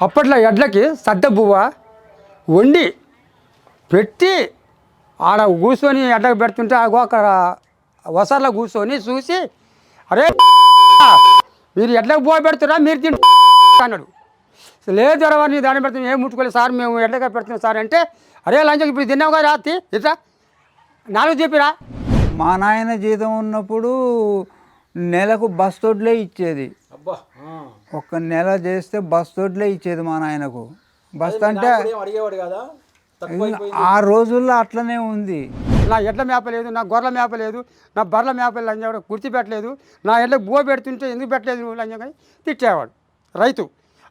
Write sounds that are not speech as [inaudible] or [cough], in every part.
అప్పట్లో ఎడ్లకి సద్ద బువ్వ వండి పెట్టి ఆడ కూర్చొని ఎడ్లకు పెడుతుంటే ఆ ఒక వసర్లో కూర్చొని చూసి అరే [laughs] మీరు ఎడ్లకు బువ్వ పెడుతురా మీరు తింటు [laughs] అన్నాడు. లేదు ఎరవా నీ దాన్ని పెడుతున్నాం ఏం ముట్టుకోలేదు. సార్ మేము ఎడ్లగా పెడుతున్నాం సార్ అంటే అరే లంచం ఇప్పుడు తిన్నావు కదా రాత్రి ఇట్లా నాలుగు చెప్పిరా మా నాయన జీతం ఉన్నప్పుడు నెలకు బస్ తోడ్లే ఇచ్చేది. అబ్బా ఒక్క నెల చేస్తే బస్ తోడ్లే ఇచ్చేది మా నాయనకు. బస్ అంటే అడిగేవాడు కదా? తక్కువ ఆ రోజుల్లో అట్లనే ఉంది. నా ఎడ్ల మేప లేదు నా గొర్రెల మేప లేదు నా బర్రెల మేప లంజ కూడా కుర్తి పెట్టలేదు నా ఎడ్లకు బువ్వ పెడుతుంటే ఎందుకు పెట్టలేదు నువ్వు తిట్టేవాడు రైతు.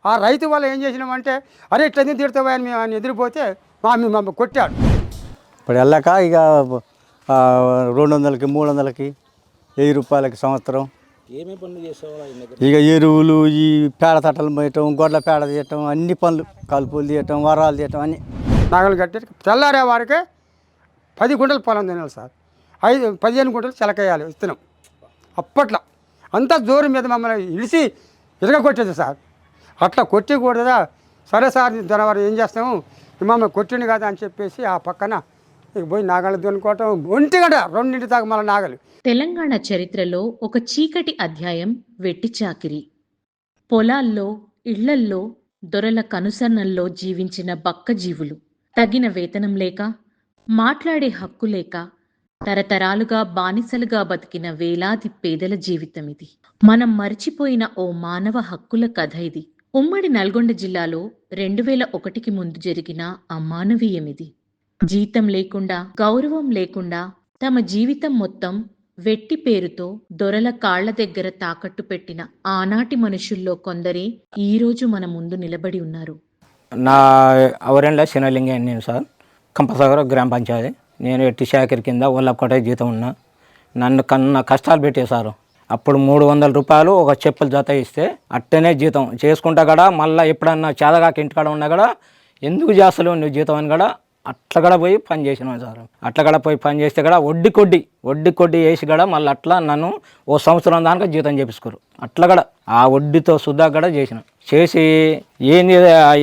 ఆ రైతు వల్ల ఏం చేసినామంటే అరే ఇట్లా ఎందుకు తిడతావా అని మేము ఆయన ఎదిరిపోతే మా మమ్మల్ని కొట్టాడు. ఇప్పుడు వెళ్ళాక ఇక రెండు వందలకి మూడు వందలకి వెయ్యి రూపాయలకి సంవత్సరం. పనులు చేసేవాళ్ళు ఇక ఎరువులు ఈ పేడ తట్టలు పోయటం గొడ్ల పేడ తీయటం అన్ని పనులు. కలుపులు తీయటం వరాలు తీయటం అన్ని. నాగలు కట్టి తెల్లారే వారికి పది గుంటలు పొలం తినాలి సార్. ఐదు పదిహేను గుంటలు చిలకేయాలి విత్తనం. అప్పట్లో అంత దూరం మీద మమ్మల్ని ఇడిసి ఇరగ కొట్టేది సార్. అట్లా కొట్టకూడదా? సరే సార్ జనవరి ఏం చేస్తాము? మమ్మల్ని కొట్టిండు కదా అని చెప్పేసి ఆ పక్కన ఇక పోయి నాగలు దున్నుకోవటం ఒంటి రెండింటి దాకా మళ్ళీ నాగలు. తెలంగాణ చరిత్రలో ఒక చీకటి అధ్యాయం వెట్టి చాకిరి. పొలాల్లో ఇళ్ళల్లో దొరల కనుసన్నల్లో జీవించిన బక్క జీవులు. తగిన వేతనం లేక మాట్లాడే హక్కు లేక తరతరాలుగా బానిసలుగా బతికిన వేలాది పేదల జీవితం ఇది మనం మరిచిపోయిన ఓ మానవ హక్కుల కథ ఇది. ఉమ్మడి నల్గొండ జిల్లాలో రెండు వేల ఒకటికి ముందు జరిగిన అమానవీయం ఇది జీతం లేకుండా గౌరవం లేకుండా తమ జీవితం మొత్తం వెట్టి పేరుతో దొరల కాళ్ళ దగ్గర తాకట్టు పెట్టిన ఆనాటి మనుషుల్లో కొందరే ఈరోజు మన ముందు నిలబడి ఉన్నారు. నా అవరెండ్ల శనలింగం నేను సార్. కంపసాగర్ గ్రామ పంచాయతీ. నేను ఎట్టి శాఖర్ కింద ఒల్లకొట జీతం ఉన్నా. నన్ను కన్న కష్టాలు పెట్టేశారు అప్పుడు మూడు వందల రూపాయలు ఒక చెప్పులు జత ఇస్తే అట్టనే జీతం. చేసుకుంటా కూడా మళ్ళీ ఎప్పుడన్నా చేదగాక ఇంటికాడ ఉన్నా కూడా ఎందుకు చేస్తలేవు నువ్వు జీతం అని కూడా అట్లా కూడా పోయి పని చేసినాం సార్. అట్లా కూడా పోయి పని చేస్తే కూడా వడ్డీ కొడ్డి వడ్డీ కొడ్డి వేసి కూడా మళ్ళీ అట్లా నన్ను ఓ సంవత్సరం దాకా జీతం చేపించుకోరు. అట్లా కూడా ఆ వడ్డీతో సుద్దా కూడా చేసిన. చేసి ఏంది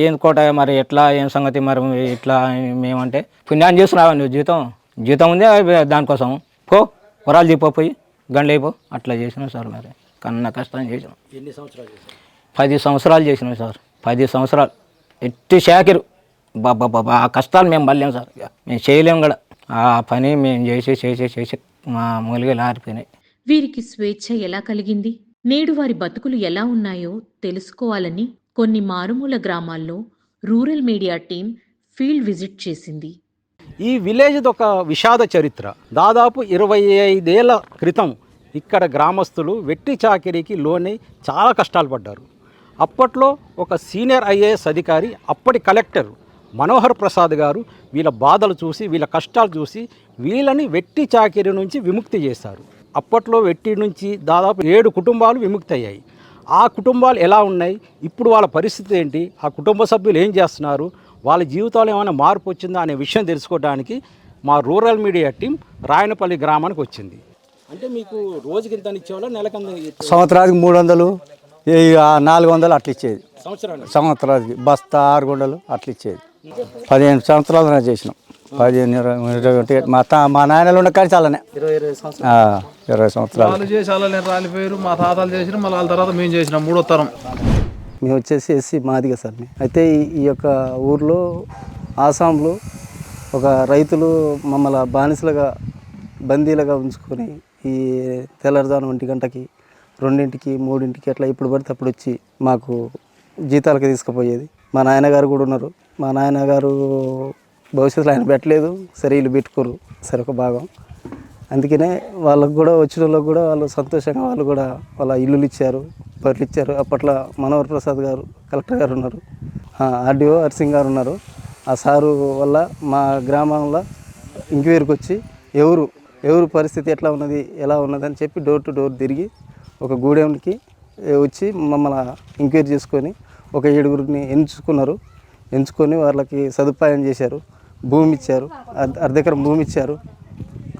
ఏంది కోట మరి ఎట్లా ఏం సంగతి మరి ఇట్లా మేమంటే పుణ్యాన్ని చేస్తున్నావా నువ్వు జీతం జీతం ఉంది దానికోసం. పో వరాలు చెప్పిపోయి గండ్లు అయిపో. అట్లా చేసినాం సార్ మరి. కన్న కష్టం చేసినాం. ఎన్ని సంవత్సరాలు పది సంవత్సరాలు చేసినాం సార్. పది సంవత్సరాలు. ఎట్టి శాఖరు బాబా బాబా ఆ కష్టాలు మేము పడలేం సార్. మేము చేయలేం కూడా. ఆ పని మేము చేసి చేసి చేసి మా మూలిగలు ఆరిపోయినాయి. వీరికి స్వేచ్ఛ ఎలా కలిగింది? నేడు వారి బతుకులు ఎలా ఉన్నాయో తెలుసుకోవాలని కొన్ని మారుమూల గ్రామాల్లో rural media team field visit చేసింది. ఈ విలేజ్ ఒక విషాద చరిత్ర. దాదాపు ఇరవై ఐదేళ్ళ క్రితం ఇక్కడ గ్రామస్తులు వెట్టి చాకిరీకి లోనై చాలా కష్టాలు పడ్డారు. అప్పట్లో ఒక సీనియర్ ఐఏఎస్ అధికారి అప్పటి కలెక్టర్ మనోహర్ ప్రసాద్ గారు వీళ్ళ బాధలు చూసి వీళ్ళ కష్టాలు చూసి వీళ్ళని వెట్టి చాకిరీ నుంచి విముక్తి చేశారు. అప్పట్లో వెట్టి నుంచి దాదాపు ఏడు కుటుంబాలు విముక్తి అయ్యాయి ఆ కుటుంబాలు ఎలా ఉన్నాయి? ఇప్పుడు వాళ్ళ పరిస్థితి ఏంటి? ఆ కుటుంబ సభ్యులు ఏం చేస్తున్నారు? వాళ్ళ జీవితాలు ఏమైనా మార్పు వచ్చిందా అనే విషయం తెలుసుకోవడానికి మా రూరల్ మీడియా టీం రాయనపల్లి గ్రామానికి వచ్చింది. అంటే మీకు రోజుకి ఇంత ఇచ్చేవాళ్ళ? నెలకంత సంవత్సరానికి మూడు వందలు నాలుగు వందలు అట్లా ఇచ్చేది. సంవత్సరానికి? సంవత్సరానికి బస్తా ఆరు గుండలు అట్లా ఇచ్చేది. పదిహేను సంవత్సరాలు నేను చేసినాం. పదిహేను ఇరవై ఇరవై ఒకటి మా తా మా నాయనలు ఉన్న కానీ చాలానే. ఇరవై ఇరవై సంవత్సరాలు. ఆ, ఇరవై సంవత్సరాలు. వాళ్ళు చేసి అలా నేను రాలిపోయారు మా తాతలు చేసిన మళ్ళీ వాళ్ళ తర్వాత మేము చేసినాం మూడో తరం. మేము వచ్చేసి ఎస్సీ మాదిగ సార్. అయితే ఈ- ఈ యొక్క ఊర్లో ఆసాంలో ఒక రైతులు మమ్మల్ని బానిసలుగా బందీలుగా ఉంచుకొని ఈ తెల్లవారుజాము ఒంటి గంటకి రెండింటికి మూడింటికి అట్లా ఇప్పుడు పడితే అప్పుడు వచ్చి మాకు జీతాలకి తీసుకుపోయేది. మా నాయనగారు కూడా ఉన్నారు. మా నాయనగారు భవిష్యత్తులో ఆయన పెట్టలేదు సరే వీళ్ళు పెట్టుకోరు సరే ఒక భాగం. అందుకనే వాళ్ళకు కూడా వచ్చిన వాళ్ళకు కూడా వాళ్ళు సంతోషంగా వాళ్ళు కూడా వాళ్ళ ఇల్లులు ఇచ్చారు బర్రెలు ఇచ్చారు. అప్పట్లో మనోహర్ ప్రసాద్ గారు కలెక్టర్ గారు ఉన్నారు. ఆర్డీఓ హర్సింగ్ గారు ఉన్నారు. ఆ సారు వల్ల మా గ్రామంలో ఇంక్వైరీకి వచ్చి ఎవరు ఎవరు పరిస్థితి ఎట్లా ఉన్నది ఎలా ఉన్నది అని చెప్పి డోర్ టు డోర్ తిరిగి ఒక గూడెంకి వచ్చి మమ్మల్ని ఎంక్వైరీ చేసుకొని ఒక ఏడుగురిని ఎంచుకున్నారు. ఎంచుకొని వాళ్ళకి సదుపాయం చేశారు. భూమి ఇచ్చారు. అర్ధ భూమి ఇచ్చారు.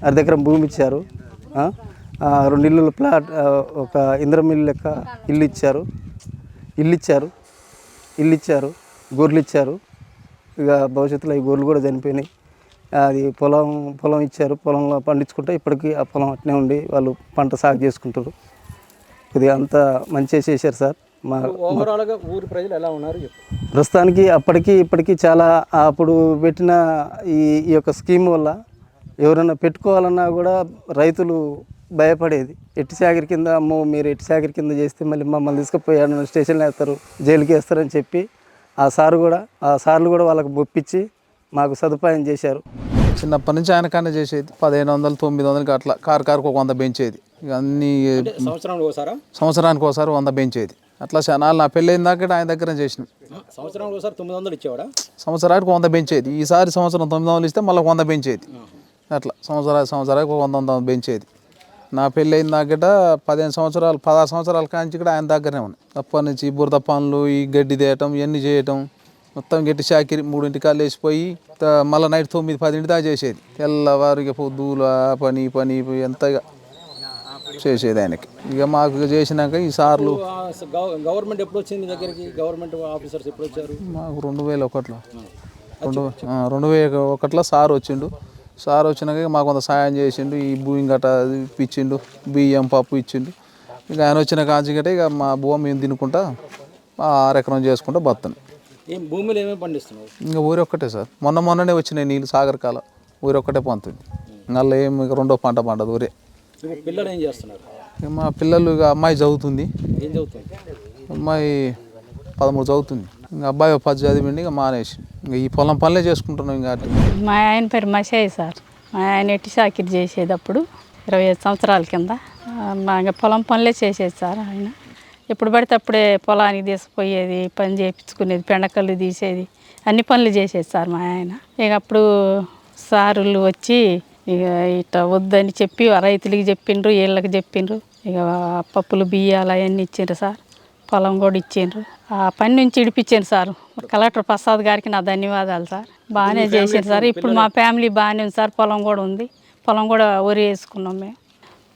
అర్ధెకరం భూమి ఇచ్చారు. రెండు ఇల్లుల ప్లాట్ ఒక ఇంద్రం ఇల్లు లెక్క ఇల్లు ఇచ్చారు. ఇల్లు ఇచ్చారు. ఇల్లు ఇచ్చారు. గొర్రెలు ఇచ్చారు. ఇక భవిష్యత్తులో ఈ గొర్రెలు కూడా చనిపోయినాయి. అది పొలం పొలం ఇచ్చారు. పొలంలో పండించుకుంటే ఇప్పటికీ ఆ పొలం అట్నే ఉండి వాళ్ళు పంట సాగు చేసుకుంటారు కొద్దిగా అంతా మంచిగా చేశారు సార్. మా ఓవరాల్గా ఊరి ప్రజలు ఎలా ఉన్నారు చెప్పు. ప్రస్తుతానికి అప్పటికి ఇప్పటికీ చాలా అప్పుడు పెట్టిన ఈ ఈ యొక్క స్కీమ్ వల్ల ఎవరైనా పెట్టుకోవాలన్నా కూడా రైతులు భయపడేది. ఎట్టి చాకరి కింద అమ్మో మీరు ఎట్టి చాకరి కింద చేస్తే మళ్ళీ మమ్మల్ని తీసుకుపోయి ఆడ స్టేషన్లో వేస్తారు జైలుకి వేస్తారని చెప్పి ఆ సారు కూడా ఆ సార్లు కూడా వాళ్ళకి ఒప్పించి మాకు సదుపాయం చేశారు. చిన్నప్పటి నుంచి ఆయన కన్నా చేసేది పదిహేను వందలు తొమ్మిది వందలకి అట్లా కారు కారుకు ఒక వంద పెంచేది. ఇక అన్ని సంవత్సరానికి ఒకసారా? సంవత్సరానికి ఒకసారి వంద పెంచేది. అట్లా శనాలు నా పెళ్ళైన దాకా ఆయన దగ్గర చేసినాం. సంవత్సరానికి ఒకసారి తొమ్మిది వందలు ఇచ్చేవాడా? సంవత్సరానికి వంద పెంచేది. ఈసారి సంవత్సరం తొమ్మిది వందలు ఇస్తే మళ్ళీ వంద పెంచేది. అట్లా సంవత్సరా సంవత్సరానికి ఒక వంద వంద పెంచేది. నా పెళ్ళి అయిన దాకట పదిహేను సంవత్సరాలు పదహారు సంవత్సరాల కాంచి కూడా ఆయన దగ్గరనే ఉన్నాయి అప్పటి నుంచి బురద పనులు ఈ గడ్డి తేయటం ఇవన్నీ చేయటం మొత్తం గట్టి చాకిరి మూడింటి కాళ్ళు వేసిపోయి మళ్ళీ నైట్ తొమ్మిది పదింటి దాకా చేసేది. తెల్లవారిగా పొద్దుల పని పని ఎంతగా చేసేది ఆయనకి ఇక మాకు చేసినాక ఈ సార్లు గవర్నమెంట్ ఎప్పుడు వచ్చింది దగ్గరికి? గవర్నమెంట్ ఆఫీసర్స్ ఎప్పుడు వచ్చారు? మాకు రెండు వేల ఒకటిలో. రెండు రెండు వేల ఒకటిలో సార్ వచ్చిండు. సార్ వచ్చినాక మాకు కొంత సాయం చేసిండు. ఈ భూమి గట్ట ఇచ్చిండు బియ్యం పప్పు ఇచ్చిండు. ఇక ఆయన వచ్చిన కాంచి గట్ట ఇక మా భూమి మేము తినుకుంటా ఆ ఆరెకరం చేసుకుంటా బతాను ఏం భూమిలో ఏమేమి పండిస్తున్నావు ఇంకా ఊరి ఒక్కటే సార్. మొన్న మొన్ననే వచ్చినాయి నీళ్ళు సాగర్ కాలం. ఊరి ఒక్కటే పంతుంది మళ్ళీ ఏం ఇక రెండో పంట పండదు ఊరే. ఇప్పుడు పిల్లలు ఏం చేస్తున్నారు? మా పిల్లలు ఇక అమ్మాయి చదువుతుంది. ఏం చదువుతుంది? అమ్మాయి పదమూడు చదువుతుంది. ఇంకా అబ్బాయి ఒక పది చదివిండి ఇక మానేసి ఇంకా ఈ పొలం పనులే చేసుకుంటున్నాం ఇంకా మా ఆయన పేరు మషాయి సార్. మా ఆయన ఎట్టి చాకిరి చేసేది అప్పుడు ఇరవై ఐదు సంవత్సరాల కింద మా ఇంకా పొలం పనులే చేసేది సార్ ఆయన. ఎప్పుడు పడితే అప్పుడే పొలానికి తీసుకుపోయేది పని చేయించుకునేది పెండకల్లు తీసేది అన్ని పనులు చేసేది సార్ మా ఆయన. ఇక అప్పుడు సారులు వచ్చి ఇక ఇట్లా వద్దని చెప్పి రైతులకి చెప్పిండ్రు వీళ్ళకి చెప్పిండ్రు. ఇక పప్పులు బియ్యాలు అవన్నీ ఇచ్చిండ్రు సార్. పొలం కూడా ఇచ్చిండ్రు. ఆ పని నుంచి ఇడిపించాను సార్. కలెక్టర్ ప్రసాద్ గారికి నా ధన్యవాదాలు సార్. బాగానే చేసిండ్రు సార్. ఇప్పుడు మా ఫ్యామిలీ బాగానే ఉంది సార్. పొలం కూడా ఉంది. పొలం కూడా వరి వేసుకున్నాం మేము.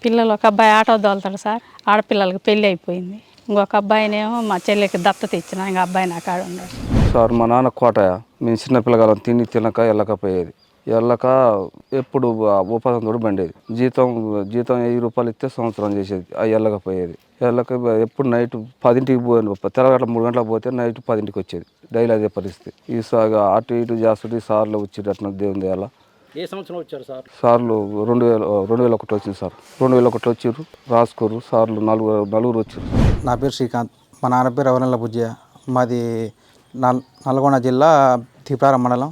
పిల్లలు ఒక అబ్బాయి ఆటో దోలుతాడు సార్. ఆడపిల్లలకి పెళ్ళి అయిపోయింది. ఇంకొక అబ్బాయినేమో మా చెల్లికి దత్తత ఇచ్చిన ఇంకా అబ్బాయి నా కాడ ఉన్నాడు. సార్ మా నాన్న కోటయ్య మేము చిన్న పిల్లగాలం తిని తినక వెళ్ళకపోయేది. వెళ్ళక ఎప్పుడు ఉపాధంతో బండేది జీతం జీతం వెయ్యి రూపాయలు ఇస్తే సంవత్సరం చేసేది అవి వెళ్ళకపోయేది వెళ్ళక ఎప్పుడు నైట్ పదింటికి పోయాను తెల్లగట్ల మూడు గంటలకు పోతే నైట్ పదింటికి వచ్చేది. డైలీ అదే పరిస్థితి. ఈ సార్ అటు ఇటు చేస్తుంటే సార్లు వచ్చేటట్టు దేవుని దేవాల ఏ సంవత్సరం వచ్చారు సార్? సార్లు రెండు వేల రెండు వేల ఒకటి వచ్చింది సార్. రెండు వేల ఒకటి వచ్చిర్రు రాసుకోరు సార్లు నలుగురు నలుగురు వచ్చారు నా పేరు శ్రీకాంత్ మా నాన్న పేరు అవనల్ల బుజ్జయ్య. మాది నల్ నల్గొండ జిల్లా తిప్రారం మండలం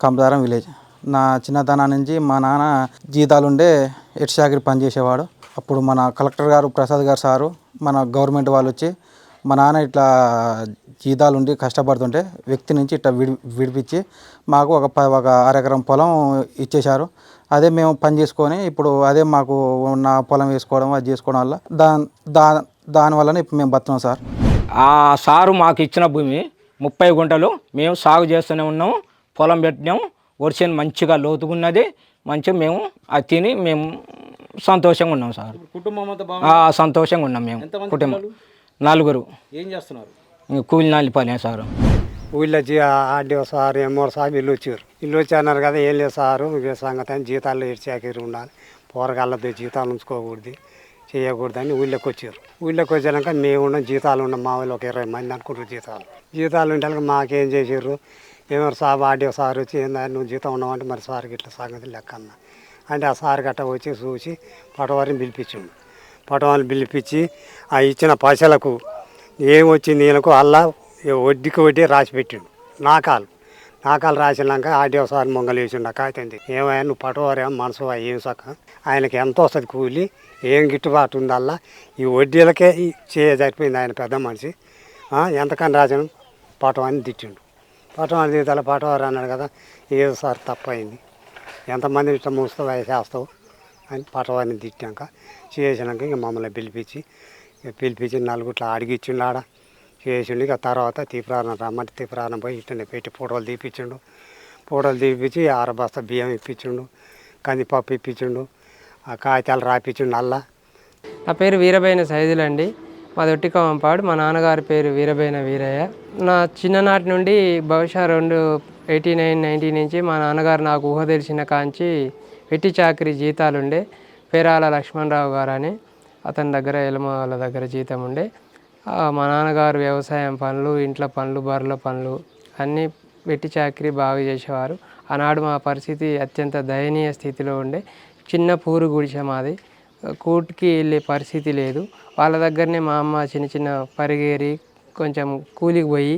కంపదారం విలేజ్. నా చిన్నతనం నుంచి మా నాన్న జీతాలుండే ఎట్ పనిచేసేవాడు. అప్పుడు మన కలెక్టర్ గారు ప్రసాద్ గారు సారు మన గవర్నమెంట్ వాళ్ళు వచ్చి మా నాన్న ఇట్లా జీతాలు ఉండి కష్టపడుతుంటే వ్యక్తి నుంచి ఇట్లా విడి విడిపించి మాకు ఒక ప ఒక అరెకరం పొలం ఇచ్చేశారు. అదే మేము పని చేసుకొని ఇప్పుడు అదే మాకు ఉన్న పొలం వేసుకోవడం అది చేసుకోవడం వల్ల దాని దా దానివల్లనే ఇప్పుడు మేము బతున్నాం సార్. ఆ సారు మాకు ఇచ్చిన భూమి ముప్పై గుంటలు. మేము సాగు చేస్తూనే ఉన్నాము పొలం పెట్టినాము వర్షం మంచిగా లోతుకున్నది మంచిగా మేము అది తిని మేము సంతోషంగా ఉన్నాం సార్. కుటుంబం సంతోషంగా ఉన్నాం మేము కుటుంబం. నలుగురు. ఏం చేస్తున్నారు? కూలి నాలి పని సార్. ఊళ్ళో జీ ఆర్డీఓ సార్ ఎంఓ సార్ ఇల్లు వచ్చారు. ఇల్లు వచ్చి అన్నారు కదా ఏం లేదు సారు ఇదే సంగతి అని జీతాల్లో ఇడిచాకరి ఉండాలి. పోరగాళ్ళతో జీతాలు ఉంచుకోకూడదు చేయకూడదని ఊళ్ళోకి వచ్చారు. ఊళ్ళోకి వచ్చాక మేము ఉన్న జీతాలు ఉన్నాం మా వాళ్ళు ఒక ఇరవై మంది అనుకుంటారు జీతాలు. జీతాలు ఉంటే మాకేం చేసారు ఏమో సార్ ఆర్డీఓ సార్ వచ్చి ఏందని నువ్వు జీతం ఉన్నావంటే మరి సార్కి ఇట్లా సంగతి లెక్క అన్న. అంటే ఆ సార్ గట్ట వచ్చి చూసి పటవారిని పిలిపించిండు. పటవారిని పిలిపించి ఆ ఇచ్చిన పైసలకు ఏమొచ్చింది నీళ్ళకు అల్లా వడ్డీకి వడ్డీ రాసి పెట్టిండు. నాకాలు నాకాలు రాసినాక ఆడియో సార్ మొంగలు వేసిండు కాకపోతే ఏమైనా నువ్వు పటవారేమో మనసు ఏం సక్క? ఆయనకి ఎంత వస్తుంది కూలి? ఏం గిట్టుబాటు ఉందల్లా? ఈ వడ్డీలకే ఈ చేయ సరిపోయింది ఆయన పెద్ద మనిషి. ఎంతకని ఎంతకని పటం పటవాన్ని తిట్టిండు. పటవాన్ని తిట్టాలి పటవారు అన్నాడు కదా ఏదో సార్ తప్పయింది ఎంతమంది ఇట్లా మూస్తావు చేస్తావు? అని పటవాన్ని తిట్టాక చేసినాక ఇక మమ్మల్ని పిలిపించి ఇక పిలిపించి నలుగుట్లా అడిగిచ్చిండు ఆడ. చేసిండు ఇక తర్వాత తీపురానం రమ్మంటే తీపురానం పోయి ఇట్లనే పెట్టి ఫోటోలు తీపిచ్చిండు. ఫోటోలు తీపిచ్చి ఆరు బస్తా బియ్యం ఇప్పించిండు కందిపప్పు ఇప్పించిండు ఆ కాగితాలు రాపించిండు అల్లా నా పేరు వీరబైన సైజులండి మా మాది ఒట్టికమంపాడు మా నాన్నగారి పేరు వీరబైన వీరయ్య. నా చిన్ననాటి నుండి బహుశా రెండు ఎయిటీ నైన్ నైన్టీ నుంచి మా నాన్నగారు నాకు ఊహ తెలిసిన కాంచి వెట్టి చాకరీ జీతాలుండే. పేరాల లక్ష్మణరావు గారు అని అతని దగ్గర ఎలమ వాళ్ళ దగ్గర జీతం ఉండే. మా నాన్నగారు వ్యవసాయం పనులు ఇంట్లో పనులు బర్రెల పనులు అన్నీ వెట్టి చాకరీ బాగా చేసేవారు. ఆనాడు మా పరిస్థితి అత్యంత దయనీయ స్థితిలో ఉండే. చిన్న పూరు గుడిసె మాది. కోర్టుకి వెళ్ళే పరిస్థితి లేదు. వాళ్ళ దగ్గరనే మా అమ్మ చిన్న చిన్న పరిగేరి కొంచెం కూలికి పోయి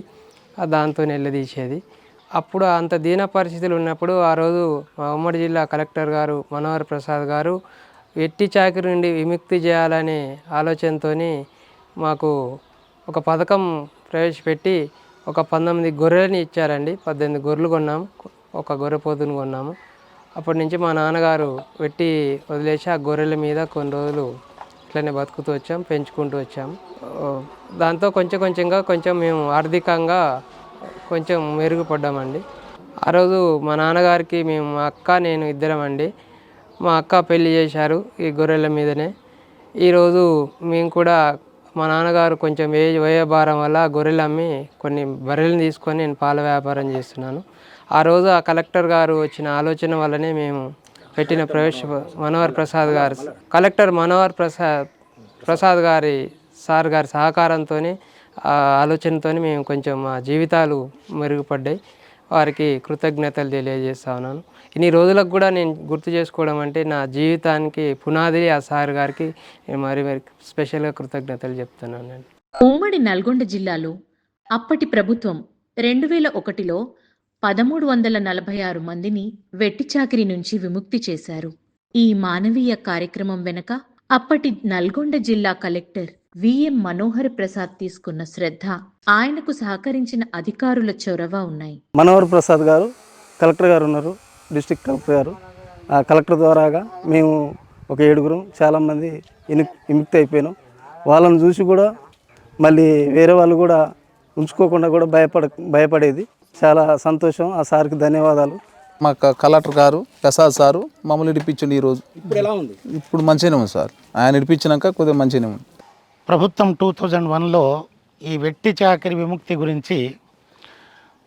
దాంతో నిలదీసేది. అప్పుడు అంత దీన పరిస్థితులు ఉన్నప్పుడు ఆ రోజు మా ఉమ్మడి జిల్లా కలెక్టర్ గారు మనోహర్ ప్రసాద్ గారు ఎట్టి చాకరి నుండి విముక్తి చేయాలనే ఆలోచనతోని మాకు ఒక పథకం ప్రవేశపెట్టి ఒక పంతొమ్మిది గొర్రెలని ఇచ్చారండి. పద్దెనిమిది గొర్రెలు కొన్నాము ఒక గొర్రెపోతుని కొన్నాము. అప్పటి నుంచి మా నాన్నగారు పెట్టి వదిలేసి ఆ గొర్రెల మీద కొన్ని రోజులు ఇట్లనే బతుకుతూ వచ్చాం పెంచుకుంటూ వచ్చాం. దాంతో కొంచెం కొంచెంగా కొంచెం మేము ఆర్థికంగా కొంచెం మెరుగుపడ్డామండి. ఆ రోజు మా నాన్నగారికి మేము మా అక్క నేను ఇద్దరం అండి మా అక్క పెళ్ళి చేశారు ఈ గొర్రెల మీదనే. ఈరోజు మేము కూడా మా నాన్నగారు కొంచెం ఏజ్ వయోభారం వల్ల గొర్రెలు అమ్మి కొన్ని బర్రెలను తీసుకొని నేను పాల వ్యాపారం చేస్తున్నాను. ఆ రోజు ఆ కలెక్టర్ గారు వచ్చిన ఆలోచన వల్లనే మేము పెట్టిన ప్రవేశ మనోహర్ ప్రసాద్ గారు కలెక్టర్ మనోహర్ ప్రసాద్ ప్రసాద్ గారి సార్ గారి సహకారంతో ఆ ఆలోచనతో మేము కొంచెం మా జీవితాలు మెరుగుపడ్డాయి. వారికి కృతజ్ఞతలు తెలియజేస్తా ఉన్నాను. ఇన్ని రోజులకు కూడా నేను గుర్తు చేసుకోవడం అంటే నా జీవితానికి పునాది ఆ సార్ గారికి నేను మరి మరి స్పెషల్గా కృతజ్ఞతలు చెప్తున్నాను ఉమ్మడి నల్గొండ జిల్లాలో అప్పటి ప్రభుత్వం రెండు వేల ఒకటిలో పదమూడు వందల నలభై ఆరు మందిని వెట్టి చాకిరి నుంచి విముక్తి చేశారు. ఈ మానవీయ కార్యక్రమం వెనక అప్పటి నల్గొండ జిల్లా కలెక్టర్ విఎం మనోహర్ ప్రసాద్ తీసుకున్న శ్రద్ధ ఆయనకు సహకరించిన అధికారుల చొరవ ఉన్నాయి. మనోహర్ ప్రసాద్ గారు కలెక్టర్ గారు ఉన్నారు డిస్టిక్ కలెక్టర్ గారు. ఆ కలెక్టర్ ద్వారాగా మేము ఒక ఏడుగురం చాలామంది ఇను విముక్తి అయిపోయినాం. వాళ్ళని చూసి కూడా మళ్ళీ వేరే వాళ్ళు కూడా ఉంచుకోకుండా కూడా భయపడ భయపడేది. చాలా సంతోషం. ఆ సార్కి ధన్యవాదాలు. మా క- కలెక్టర్ గారు ప్రసాద్ సారు మమ్మల్ని ఇడిపించండి ఈరోజు. ఇప్పుడు ఎలా ఉంది? ఇప్పుడు మంచిగానే ఉంది సార్. ఆయన ఇడిపించినాక కొద్దిగా మంచిగానే ఉంది. ప్రభుత్వం టూ థౌజండ్ వన్లో ఈ వెట్టి చాకరి విముక్తి గురించి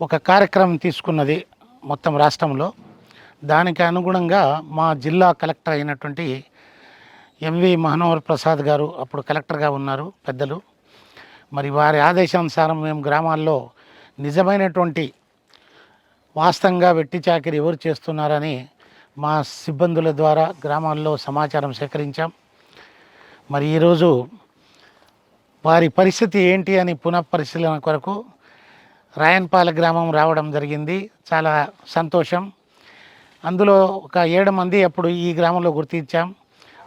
ఒక కార్యక్రమం తీసుకున్నది మొత్తం రాష్ట్రంలో. దానికి అనుగుణంగా మా జిల్లా కలెక్టర్ అయినటువంటి ఎంవి మహనోహర్ ప్రసాద్ గారు అప్పుడు కలెక్టర్గా ఉన్నారు పెద్దలు. మరి వారి ఆదేశానుసారం మేము గ్రామాల్లో నిజమైనటువంటి వాస్తవంగా వెట్టి చాకరి ఎవరు చేస్తున్నారని మా సిబ్బందుల ద్వారా గ్రామాల్లో సమాచారం సేకరించాం. మరి ఈరోజు వారి పరిస్థితి ఏంటి అని పునఃపరిశీలన కొరకు రాయన్పాల గ్రామం రావడం జరిగింది. చాలా సంతోషం. అందులో ఒక ఏడు మంది అప్పుడు ఈ గ్రామంలో గుర్తించాం.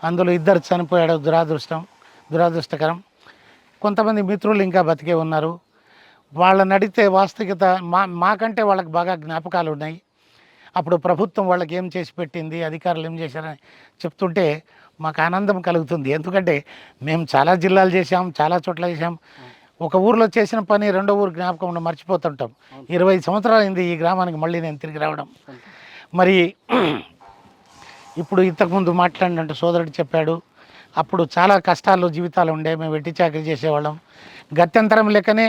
అందులో ఇద్దరు చనిపోయాడు. దురాదృష్టం దురాదృష్టకరం. కొంతమంది మిత్రులు ఇంకా బతికే ఉన్నారు. వాళ్ళని అడిగితే వాస్తవికత మా మాకంటే వాళ్ళకి బాగా జ్ఞాపకాలు ఉన్నాయి. అప్పుడు ప్రభుత్వం వాళ్ళకి ఏం చేసి పెట్టింది అధికారులు ఏం చేశారని చెప్తుంటే మాకు ఆనందం కలుగుతుంది. ఎందుకంటే మేము చాలా జిల్లాలు చేసాం చాలా చోట్ల చేసాం ఒక ఊర్లో చేసిన పని రెండో ఊరు జ్ఞాపకం మర్చిపోతుంటాం. ఇరవై సంవత్సరాలు అయింది ఈ గ్రామానికి మళ్ళీ నేను తిరిగి రావడం. మరి [clears throat] ఇప్పుడు ఇంతకుముందు మాట్లాడినట్టు సోదరుడు చెప్పాడు అప్పుడు చాలా కష్టాలు జీవితాలు ఉండే మేము వెట్టి చాకరీ చేసేవాళ్ళం. గత్యంతరం లెక్కనే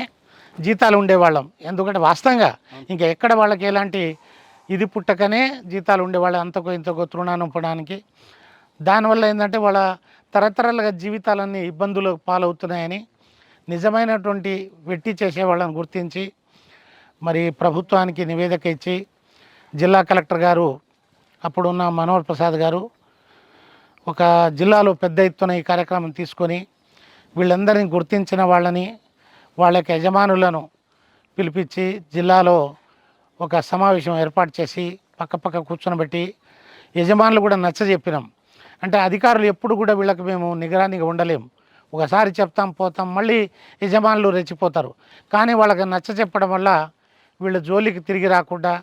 జీతాలు ఉండేవాళ్ళం. ఎందుకంటే వాస్తవంగా ఇంకా ఎక్కడ వాళ్ళకి ఎలాంటి ఇది పుట్టకనే జీతాలు ఉండేవాళ్ళు అంతకో ఇంతకో తృణానుపడానికి దానివల్ల ఏంటంటే వాళ్ళ తరతరాలుగా జీవితాలన్నీ ఇబ్బందులు పాలవుతున్నాయని నిజమైనటువంటి వెట్టి చేసేవాళ్ళని గుర్తించి మరి ప్రభుత్వానికి నివేదిక ఇచ్చి జిల్లా కలెక్టర్ గారు అప్పుడున్న మనోహర్ ప్రసాద్ గారు ఒక జిల్లాలో పెద్ద ఎత్తున ఈ కార్యక్రమం తీసుకొని వీళ్ళందరినీ గుర్తించిన వాళ్ళని వాళ్ళ యొక్క యజమానులను పిలిపించి జిల్లాలో ఒక సమావేశం ఏర్పాటు చేసి పక్క పక్క కూర్చొనబెట్టి యజమానులు కూడా నచ్చజెప్పినాం అంటే అధికారులు ఎప్పుడు కూడా వీళ్ళకి మేము నిగరానిగా ఉండలేం. ఒకసారి చెప్తాం పోతాం మళ్ళీ యజమానులు రెచ్చిపోతారు. కానీ వాళ్ళకి నచ్చ చెప్పడం వల్ల వీళ్ళ జోలికి తిరిగి రాకుండా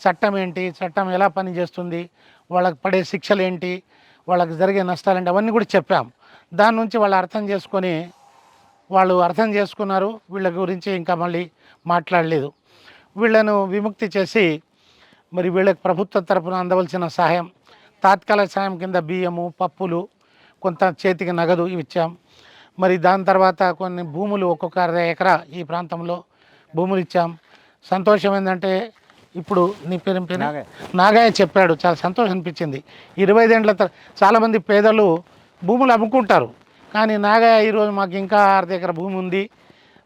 చట్టం ఏంటి చట్టం ఎలా పనిచేస్తుంది వాళ్ళకి పడే శిక్షలు ఏంటి వాళ్ళకి జరిగే నష్టాలు ఏంటి అవన్నీ కూడా చెప్పాం. దాని నుంచి వాళ్ళు అర్థం చేసుకొని వాళ్ళు అర్థం చేసుకున్నారు. వీళ్ళ గురించి ఇంకా మళ్ళీ మాట్లాడలేదు. వీళ్ళను విముక్తి చేసి మరి వీళ్ళకి ప్రభుత్వం తరపున అందవలసిన సహాయం తాత్కాలిక సాయం కింద బియ్యము పప్పులు కొంత చేతికి నగదు ఇవి ఇచ్చాం. మరి దాని తర్వాత కొన్ని భూములు ఒక్కొక్క అరవై ఎకరా ఈ ప్రాంతంలో భూములు ఇచ్చాం. సంతోషం ఏంటంటే ఇప్పుడు నీ పేరు నాగయ్య. చెప్పాడు చాలా సంతోషం అనిపించింది. ఇరవై ఐదేండ్ల తర చాలామంది పేదలు భూములు అమ్ముకుంటారు. కానీ నాగయ్య ఈరోజు మాకు ఇంకా అర్ధ ఎకర భూమి ఉంది.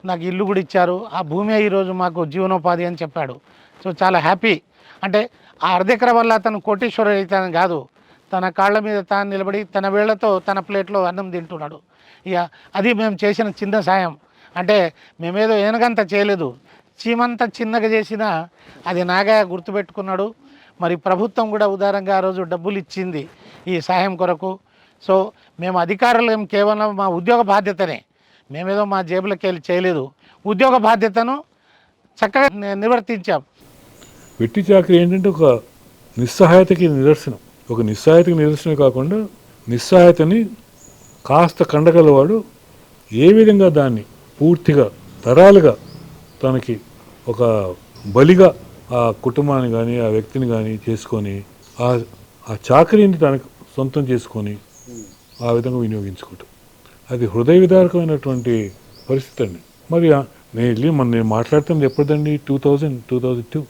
నాకు ఇల్లు కూడా ఇచ్చారు. ఆ భూమే ఈరోజు మాకు జీవనోపాధి అని చెప్పాడు. సో చాలా హ్యాపీ. అంటే ఆ అర్ధ ఎకర వల్ల అతను కోటీశ్వరుడు అవుతాను కాదు. తన కాళ్ళ మీద తాను నిలబడి తన వేళ్ళతో తన ప్లేట్లో అన్నం తింటున్నాడు. ఇక అది మేము చేసిన చిన్న సాయం. అంటే మేమేదో ఏనగంత చేయలేదు. చీమంత చిన్నగా చేసినా అది నాగయ్య గుర్తుపెట్టుకున్నాడు. మరి ప్రభుత్వం కూడా ఉదారంగా ఆ రోజు డబ్బులు ఇచ్చింది ఈ సాయం కొరకు. సో మేము అధికారులు కేవలం మా ఉద్యోగ బాధ్యతనే. మేమేదో మా జేబులకి వెళ్ళి చేయలేదు. ఉద్యోగ బాధ్యతను చక్కగా ని- నిర్వర్తించాం. వెట్టి చాకరీ ఏంటంటే ఒక నిస్సహాయతకి నిదర్శనం. ఒక నిస్సహాయతకి నిదర్శనం కాకుండా నిస్సహాయతని కాస్త కండగలవాడు ఏ విధంగా దాన్ని పూర్తిగా తరాలుగా తనకి ఒక బలిగా ఆ కుటుంబాన్ని కానీ ఆ వ్యక్తిని కానీ చేసుకొని ఆ ఆ చాకరీని తనకు సొంతం చేసుకొని ఆ విధంగా వినియోగించుకోవటం. అది హృదయ విదారకమైనటువంటి పరిస్థితి అండి. మరి నేను వెళ్ళి మన నేను మాట్లాడుతుంది ఎప్పుడండి two thousand two thousand two.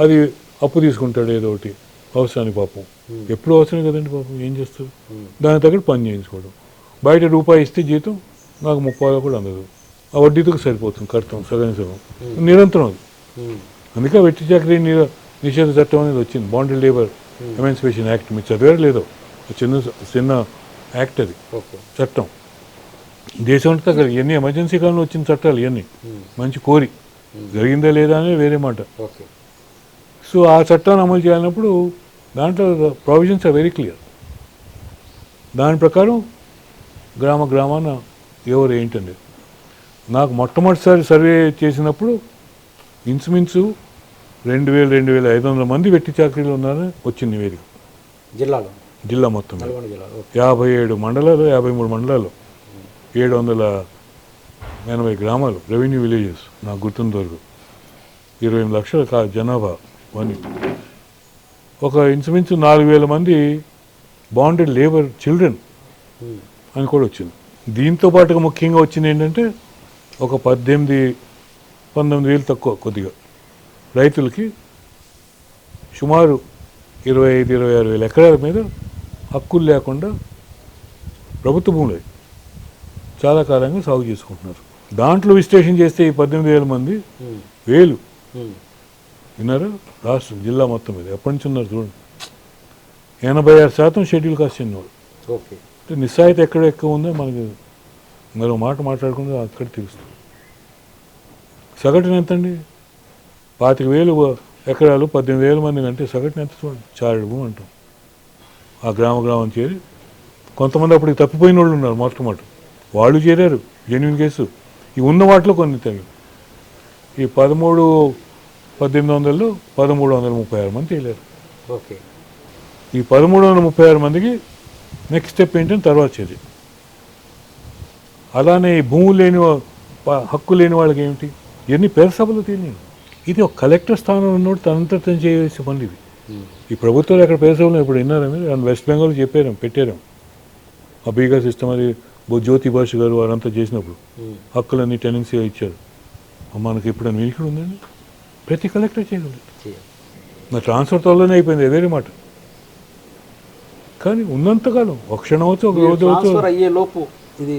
అది అప్పు తీసుకుంటాడు ఏదో ఒకటి. అవసరానికి పాపం. ఎప్పుడు అవసరం కదండి పాపం ఏం చేస్తారు దాని తగ్గట్టు పని చేయించుకోవడం. బయట రూపాయి ఇస్తే జీతం నాకు ముప్పై కూడా అందదు. ఆ వడ్డీతో సరిపోతుంది కడతాం సగం సగం నిరంతరం అది. అందుకే వెట్టి చాకరీ నిషేధ చట్టం అనేది వచ్చింది. బాండెడ్ లేబర్ ఎమాన్సిపేషన్ యాక్ట్ మీరు చదివారు లేదో? చిన్న చిన్న యాక్ట్ అది. చట్టం. దేశం అంతా కదా ఇవన్నీ ఎమర్జెన్సీ కాలంలో వచ్చిన చట్టాలు ఇవన్నీ మంచి కోరి. జరిగిందా లేదా అనేది వేరే మాట. సో ఆ చట్టాన్ని అమలు చేయాలన్నప్పుడు దాంట్లో ప్రొవిజన్స్ ఆర్ వెరీ క్లియర్ దాని ప్రకారం గ్రామ గ్రామాన ఎవరు ఏంటండి? నాకు మొట్టమొదటిసారి సర్వే చేసినప్పుడు ఇంచుమించు రెండు వేల రెండు వేల ఐదు వందల మంది వెట్టి చాకరీలు ఉన్నారని వచ్చింది నివేదిక. జిల్లాలో? జిల్లా మొత్తం యాభై ఏడు మండలాలు యాభై మూడు మండలాలు ఏడు వందల ఎనభై గ్రామాలు రెవెన్యూ విలేజెస్ నాకు గుర్తున్న వరకు. ఇరవై ఎనిమిది లక్షల కా జనాభా వన్ ఒక ఇంచుమించు నాలుగు వేల మంది బాండెడ్ లేబర్ చిల్డ్రన్ అని కూడా వచ్చింది. దీంతో పాటుగా ముఖ్యంగా వచ్చింది ఏంటంటే ఒక పద్దెనిమిది పంతొమ్మిది వేలు తక్కువ కొద్దిగా. రైతులకి సుమారు ఇరవై ఐదు ఇరవై ఆరు వేల ఎకరాల మీద హక్కులు లేకుండా ప్రభుత్వ భూములు చాలా కాలంగా సాగు చేసుకుంటున్నారు. దాంట్లో విశ్లేషణ చేస్తే ఈ పద్దెనిమిది వేల మంది వేలు. విన్నారా? రాష్ట్రం జిల్లా మొత్తం మీద. ఎప్పటి నుంచి ఉన్నారు చూడండి. ఎనభై ఆరు శాతం షెడ్యూల్ కాస్ట్ చెందినవాడు ఓకే. అంటే నిస్సాయిత ఎక్కడ ఎక్కువ ఉందో మనకి మరో మాట మాట్లాడకుండా అక్కడ తెలుస్తుంది. సగటున ఎంతండి? పాతిక వేలు ఎకరాలు పద్దెనిమిది వేల మంది అంటే సగటున ఎంత చూడండి? చారుడు భూమి అంటాం. ఆ గ్రామ గ్రామం చేరి కొంతమంది అప్పటికి తప్పిపోయిన వాళ్ళు ఉన్నారు మొట్టమొదటి వాళ్ళు చేరారు జెన్యున్ కేసు ఈ ఉన్న వాటిలో కొన్ని తగ్గి ఈ పదమూడు పద్దెనిమిది వందల్లో పదమూడు వందల ముప్పై ఆరు మంది తేలారు. ఓకే. ఈ పదమూడు వందల ముప్పై ఆరు మందికి నెక్స్ట్ స్టెప్ ఏంటని తర్వాత చర్య అలానే ఈ భూములు లేని హక్కు లేని వాళ్ళకి ఏమిటి ఇవన్నీ పేద సభలో తెలియదు ఇది ఒక కలెక్టర్ స్థానంలో ఉన్నోడు తనంతట తను చేయవలసిన పని ఇది. ఈ ప్రభుత్వాలు అక్కడ పేద సభలో ఇప్పుడు విన్నారా మీరు? అండ్ వెస్ట్ బెంగాల్ చెప్పారు పెట్టారు. ఆ బీగా సిస్టమ్ అది జ్యోతి భాష గారు వారంతా చేసినప్పుడు హక్కులన్నీ టెనెన్సీగా ఇచ్చారు. మనకి ఇప్పుడు వీనికి ఉందండి? ప్రతి కలెక్టర్ చేయగలరు నా ట్రాన్స్ఫర్ త్వరలోనే అయిపోయింది వేరే మాట. కానీ ఉన్నంతకాలం ఒక క్షణం అవచ్చు ఒక రోజు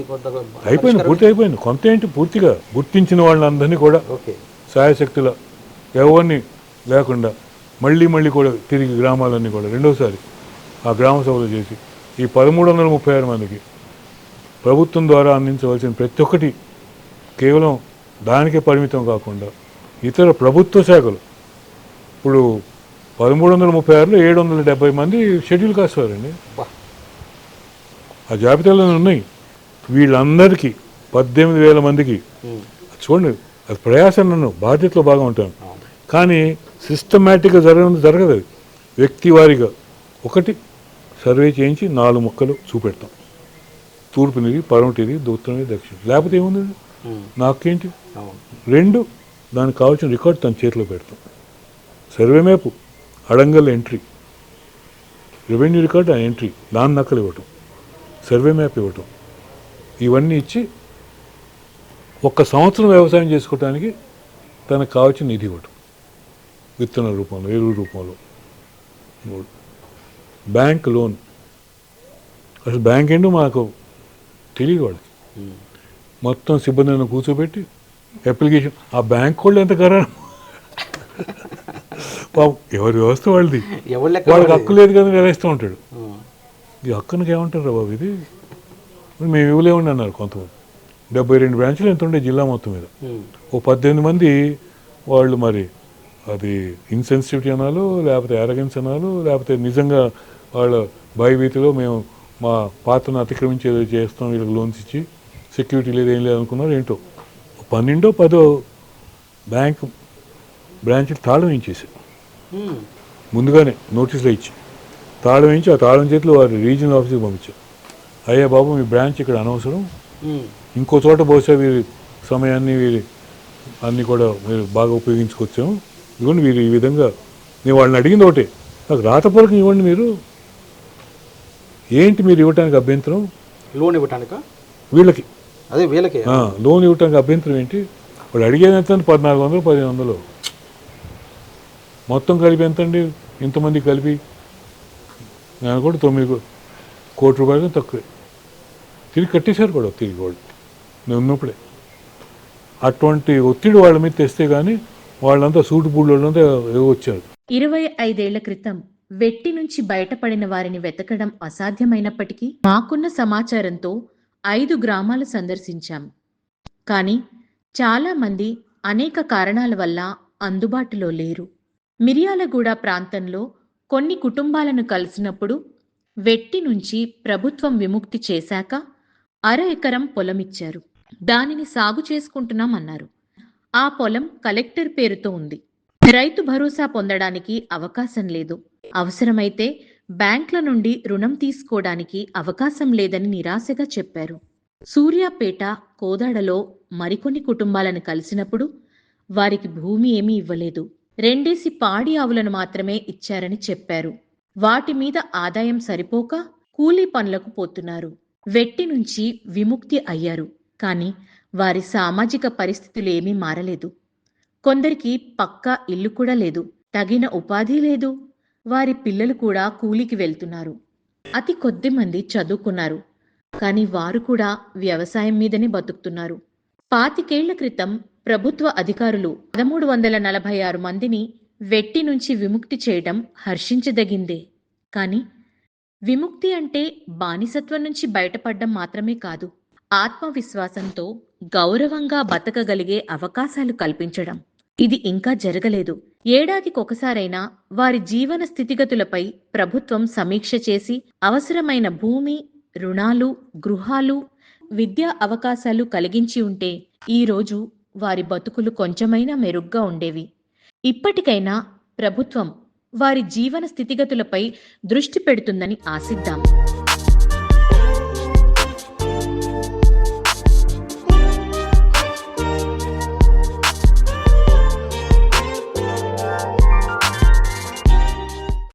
కొంత అయిపోయింది పూర్తి అయిపోయింది. కొంత ఏంటి? పూర్తిగా గుర్తించిన వాళ్ళందరినీ కూడా సాయశక్తుల ఎవరిని లేకుండా మళ్ళీ మళ్ళీ కూడా తిరిగి గ్రామాలన్నీ కూడా రెండోసారి ఆ గ్రామ సభలు చేసి ఈ పదమూడు వందల ముప్పై ఆరు మందికి ప్రభుత్వం ద్వారా అందించవలసిన ప్రతి ఒక్కటి కేవలం దానికే పరిమితం కాకుండా ఇతర ప్రభుత్వ శాఖలు. ఇప్పుడు పదమూడు వందల ముప్పై ఆరులో ఏడు వందల డెబ్బై మంది షెడ్యూల్ కాస్ట్ వారండి ఆ జాబితాలో ఉన్నాయి. వీళ్ళందరికీ పద్దెనిమిది వేల మందికి చూడండి అది ప్రయాసం నన్ను బాధ్యతలో బాగా ఉంటాను కానీ సిస్టమేటిక్గా జరగడం జరగదు. అది వ్యక్తి వారిగా ఒకటి సర్వే చేయించి నాలుగు మొక్కలు చూపెడతాం. తూర్పునిది పరమటిది దూత్తనిది దక్షిణ లేకపోతే ఏముంది నాకేంటి? రెండు దానికి కావాల్సిన రికార్డ్ తన చేతిలో పెడతాం. Survey map adangal entry. Revenue record ఆ ఎంట్రీ. దాని నక్కలు ఇవ్వటం. సర్వే మ్యాప్ ఇవ్వటం. ఇవన్నీ ఇచ్చి ఒక్క సంవత్సరం వ్యవసాయం చేసుకోవడానికి తనకు కావాల్సిన నిధి ఇవ్వటం. విత్తన రూపంలో ఎరువు రూపంలో. మూడు బ్యాంక్ లోన్. అసలు బ్యాంక్ ఏంటో మాకు తెలియదు వాళ్ళకి. మొత్తం సిబ్బందిని కూర్చోబెట్టి అప్లికేషన్ ఆ బ్యాంక్ వాళ్ళు ఎంత కరా పాపం ఎవరి వ్యవస్థ వాళ్ళది? వాళ్ళకి. హక్కు లేదు కదా వేస్తూ ఉంటాడు. ఈ హక్కునికి ఏమంటారు బాబు ఇది? మేము ఇవ్వలేమండి అన్నారు కొంతమంది. డెబ్బై రెండు బ్రాంచ్లు ఎంత ఉండే జిల్లా మొత్తం మీద. ఓ పద్దెనిమిది మంది వాళ్ళు మరి అది ఇన్సెన్సిటివిటీ అనాలు లేకపోతే అరగెన్స్ అనాలు లేకపోతే నిజంగా వాళ్ళ భయభీతిలో మేము మా పాత్రను అతిక్రమించి ఏదో చేస్తాం వీళ్ళకి లోన్స్ ఇచ్చి సెక్యూరిటీ లేదు ఏం లేదు అనుకున్నారు ఏంటో. పన్నెండో పదో బ్యాంక్ బ్రాంచ్ తాళం వేయించేసారు ముందుగానే నోటీసులు ఇచ్చి. తాళం వేయించి ఆ తాళం చేతిలో వారి రీజనల్ ఆఫీస్కి పంపించారు. అయ్యా బాబు మీ బ్రాంచ్ ఇక్కడ అనవసరం. ఇంకో చోట బహుశా వీరి సమయాన్ని వీరి అన్నీ కూడా మీరు బాగా ఉపయోగించుకొచ్చాము. ఇవ్వండి వీరు ఈ విధంగా. నేను వాళ్ళని అడిగింది ఒకటే నాకు రాతపూర్వకం ఇవ్వండి మీరు. ఏంటి మీరు ఇవ్వడానికి అభ్యంతరం? లోన్ ఇవ్వటానిక? వీళ్ళకి. అదే వీళ్ళకి. లోన్ ఇవ్వటానికి అభ్యంతరం ఏంటి? వాడు అడిగేది ఎంత? పద్నాలుగు వందలు పదిహేను వందలు. మొత్తం కలిపి ఎంత అండి ఇంతమంది కలిపి? నేను కూడా తొమ్మిది కోటి రూపాయలు తక్కువే. తిరిగి కట్టేశారు కూడా తిరిగి వాళ్ళు. నేను ఉన్నప్పుడే. అటువంటి ఒత్తిడి వాళ్ళ మీద తెస్తే కానీ వాళ్ళంతా సూటు వాళ్ళంతా వచ్చారు. ఇరవై ఐదేళ్ళ క్రితం వెట్టి నుంచి బయటపడిన వారిని వెతకడం అసాధ్యమైనప్పటికీ మాకున్న సమాచారంతో ఐదు గ్రామాలు సందర్శించాం. కానీ చాలా మంది అనేక కారణాల వల్ల అందుబాటులో లేరు. మిర్యాలగూడ ప్రాంతంలో కొన్ని కుటుంబాలను కలిసినప్పుడు వెట్టి నుంచి ప్రభుత్వం విముక్తి చేశాక అర ఎకరం పొలమిచ్చారు. దానిని సాగు చేసుకుంటున్నామన్నారు. ఆ పొలం కలెక్టర్ పేరుతో ఉంది. రైతు భరోసా పొందడానికి అవకాశం లేదు. అవసరమైతే బ్యాంకుల నుండి రుణం తీసుకోవడానికి అవకాశం లేదని నిరాశగా చెప్పారు. సూర్యాపేట కోదాడలో మరికొన్ని కుటుంబాలను కలిసినప్పుడు వారికి భూమి ఏమీ ఇవ్వలేదు. రెండేసి పాడి ఆవులను మాత్రమే ఇచ్చారని చెప్పారు. వాటి మీద ఆదాయం సరిపోక కూలీ పనులకు పోతున్నారు. వెట్టి నుంచి విముక్తి అయ్యారు. కానీ వారి సామాజిక పరిస్థితులు ఏమీ మారలేదు. కొందరికి పక్కా ఇల్లు కూడా లేదు. తగిన ఉపాధి లేదు. వారి పిల్లలు కూడా కూలికి వెళ్తున్నారు. అతి కొద్ది మంది చదువుకున్నారు. కానీ వారు కూడా వ్యవసాయం మీదనే బతుకుతున్నారు. పాతికేళ్ళ క్రితం ప్రభుత్వ అధికారులు పదమూడు వందల నలభై ఆరు మందిని వెట్టి నుంచి విముక్తి చేయడం హర్షించదగిందే. కానీ విముక్తి అంటే బానిసత్వం నుంచి బయటపడడం మాత్రమే కాదు. ఆత్మవిశ్వాసంతో గౌరవంగా బతకగలిగే అవకాశాలు కల్పించడం. ఇది ఇంకా జరగలేదు. ఏడాదికొకసారైనా వారి జీవన స్థితిగతులపై ప్రభుత్వం సమీక్ష చేసి అవసరమైన భూమి రుణాలు గృహాలు విద్యా అవకాశాలు కలిగించి ఉంటే ఈరోజు వారి బతుకులు కొంచెమైనా మెరుగ్గా ఉండేవి. ఇప్పటికైనా ప్రభుత్వం వారి జీవన స్థితిగతులపై దృష్టి పెడుతుందని ఆశిద్దాం.